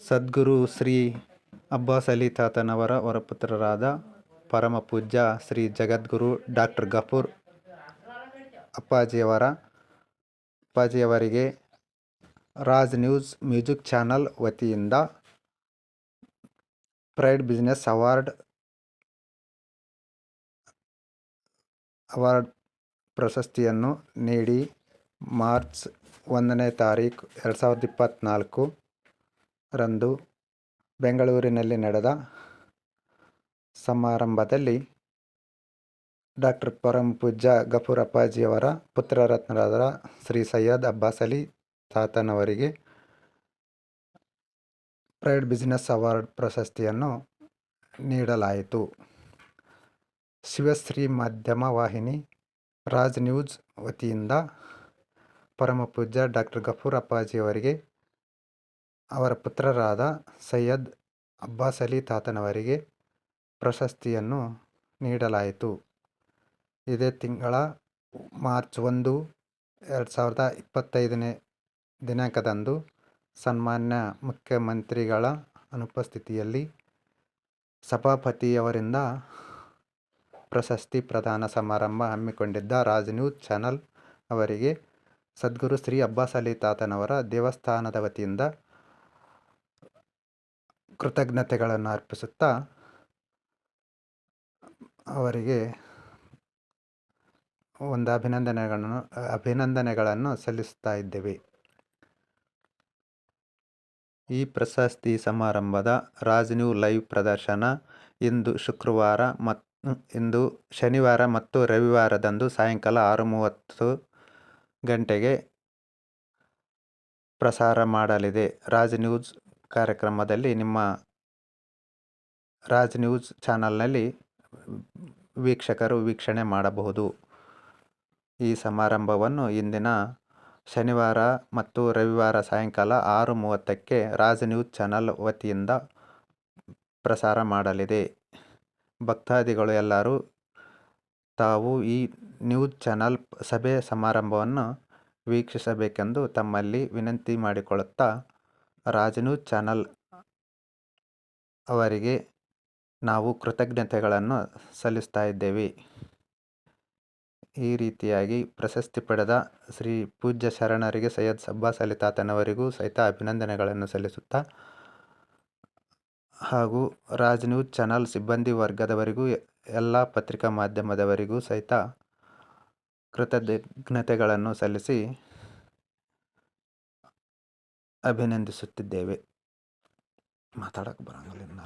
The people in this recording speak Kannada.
ಸದ್ಗುರು ಶ್ರೀ ಅಬ್ಬಾಸ್ ಅಲಿ ತಾತನವರ ವರಪುತ್ರರಾದ ಪರಮಪೂಜ್ಯ ಶ್ರೀ ಜಗದ್ಗುರು ಡಾಕ್ಟರ್ ಗಫೂರ್ ಅಪ್ಪಾಜಿಯವರ, ಅಪ್ಪಾಜಿಯವರಿಗೆ ರಾಜ್ ನ್ಯೂಸ್ ಮ್ಯೂಸಿಕ್ ಚಾನಲ್ ವತಿಯಿಂದ ಪ್ರೈಡ್ ಬಿಸ್ನೆಸ್ ಅವಾರ್ಡ್ ಅವಾರ್ಡ್ ಪ್ರಶಸ್ತಿಯನ್ನು ನೀಡಿ ಮಾರ್ಚ್ ಒಂದನೇ ತಾರೀಕು ಎರಡು ಸಾವಿರದ ಇಪ್ಪತ್ತ್ನಾಲ್ಕು ರಂದು ಬೆಂಗಳೂರಿನಲ್ಲಿ ನಡೆದ ಸಮಾರಂಭದಲ್ಲಿ ಡಾಕ್ಟರ್ ಪರಮಪೂಜ್ಯ ಗಫೂರ್ ಅಪ್ಪಾಜಿಯವರ ಪುತ್ರರತ್ನರಾದ ಶ್ರೀ ಸೈಯದ್ ಅಬ್ಬಾಸ್ ಅಲಿ ತಾತನವರಿಗೆ ಪ್ರೈಡ್ ಬಿಸಿನೆಸ್ ಅವಾರ್ಡ್ ಪ್ರಶಸ್ತಿಯನ್ನು ನೀಡಲಾಯಿತು. ಶಿವಶ್ರೀ ಮಾಧ್ಯಮ ವಾಹಿನಿ ರಾಜ್ ನ್ಯೂಸ್ ವತಿಯಿಂದ ಪರಮಪೂಜ್ಯ ಡಾಕ್ಟರ್ ಗಫೂರ್ ಅಪ್ಪಾಜಿಯವರಿಗೆ ಅವರ ಪುತ್ರರಾದ ಸೈಯದ್ ಅಬ್ಬಾಸ್ ಅಲಿ ತಾತನವರಿಗೆ ಪ್ರಶಸ್ತಿಯನ್ನು ನೀಡಲಾಯಿತು. ಇದೇ ತಿಂಗಳ ಮಾರ್ಚ್ ಒಂದು, ಎರಡು ಸಾವಿರದ ಇಪ್ಪತ್ತೈದನೇ ದಿನಾಂಕದಂದು ಸನ್ಮಾನ್ಯ ಮುಖ್ಯಮಂತ್ರಿಗಳ ಅನುಪಸ್ಥಿತಿಯಲ್ಲಿ ಸಭಾಪತಿಯವರಿಂದ ಪ್ರಶಸ್ತಿ ಪ್ರದಾನ ಸಮಾರಂಭ ಹಮ್ಮಿಕೊಂಡಿದ್ದ ರಾಜ್ ನ್ಯೂಸ್ ಚಾನಲ್ ಅವರಿಗೆ ಸದ್ಗುರು ಶ್ರೀ ಅಬ್ಬಾಸ್ ಅಲಿ ತಾತನವರ ದೇವಸ್ಥಾನದ ವತಿಯಿಂದ ಕೃತಜ್ಞತೆಗಳನ್ನು ಅರ್ಪಿಸುತ್ತಾ ಅವರಿಗೆ ಒಂದು ಅಭಿನಂದನೆಗಳನ್ನು ಅಭಿನಂದನೆಗಳನ್ನು ಸಲ್ಲಿಸ್ತಾ ಇದ್ದೇವೆ. ಈ ಪ್ರಶಸ್ತಿ ಸಮಾರಂಭದ ರಾಜ್ ನ್ಯೂ ಲೈವ್ ಪ್ರದರ್ಶನ ಇಂದು ಶುಕ್ರವಾರ ಮತ್ತು ಇಂದು ಶನಿವಾರ ಮತ್ತು ರವಿವಾರದಂದು ಸಾಯಂಕಾಲ ಆರು ಮೂವತ್ತು ಗಂಟೆಗೆ ಪ್ರಸಾರ ಮಾಡಲಿದೆ. ರಾಜ್ ನ್ಯೂಸ್ ಕಾರ್ಯಕ್ರಮದಲ್ಲಿ ನಿಮ್ಮ ರಾಜ್ ನ್ಯೂಸ್ ಚಾನಲ್ನಲ್ಲಿ ವೀಕ್ಷಕರು ವೀಕ್ಷಣೆ ಮಾಡಬಹುದು. ಈ ಸಮಾರಂಭವನ್ನು ಇಂದಿನ ಶನಿವಾರ ಮತ್ತು ರವಿವಾರ ಸಾಯಂಕಾಲ ಆರು ಮೂವತ್ತಕ್ಕೆ ರಾಜ್ ನ್ಯೂಸ್ ಚಾನಲ್ ವತಿಯಿಂದ ಪ್ರಸಾರ ಮಾಡಲಿದೆ. ಭಕ್ತಾದಿಗಳು ಎಲ್ಲರೂ ತಾವು ಈ ನ್ಯೂಸ್ ಚಾನಲ್ ಸಭೆ ಸಮಾರಂಭವನ್ನು ವೀಕ್ಷಿಸಬೇಕೆಂದು ತಮ್ಮಲ್ಲಿ ವಿನಂತಿ ಮಾಡಿಕೊಳ್ಳುತ್ತಾ ರಾಜ್ ನ್ಯೂಸ್ ಚಾನಲ್ ಅವರಿಗೆ ನಾವು ಕೃತಜ್ಞತೆಗಳನ್ನು ಸಲ್ಲಿಸ್ತಾ ಇದ್ದೇವೆ. ಈ ರೀತಿಯಾಗಿ ಪ್ರಶಸ್ತಿ ಪಡೆದ ಶ್ರೀ ಪೂಜ್ಯ ಶರಣರಿಗೆ ಸೈಯದ್ ಸಬ್ಬಾಸ್ ಅಲಿ ತಾತನವರಿಗೂ ಸಹಿತ ಅಭಿನಂದನೆಗಳನ್ನು ಸಲ್ಲಿಸುತ್ತಾ ಹಾಗೂ ರಾಜ್ ನ್ಯೂಸ್ ಚಾನಲ್ ಸಿಬ್ಬಂದಿ ವರ್ಗದವರಿಗೂ ಎಲ್ಲ ಪತ್ರಿಕಾ ಮಾಧ್ಯಮದವರಿಗೂ ಸಹಿತ ಕೃತಜ್ಞತೆಗಳನ್ನು ಸಲ್ಲಿಸಿ ಅಭಿನಂದಿಸುತ್ತಿದ್ದೇವೆ. ಮಾತಾಡಕ್ಕೆ ಬರೋಂಗಿಲ್ಲ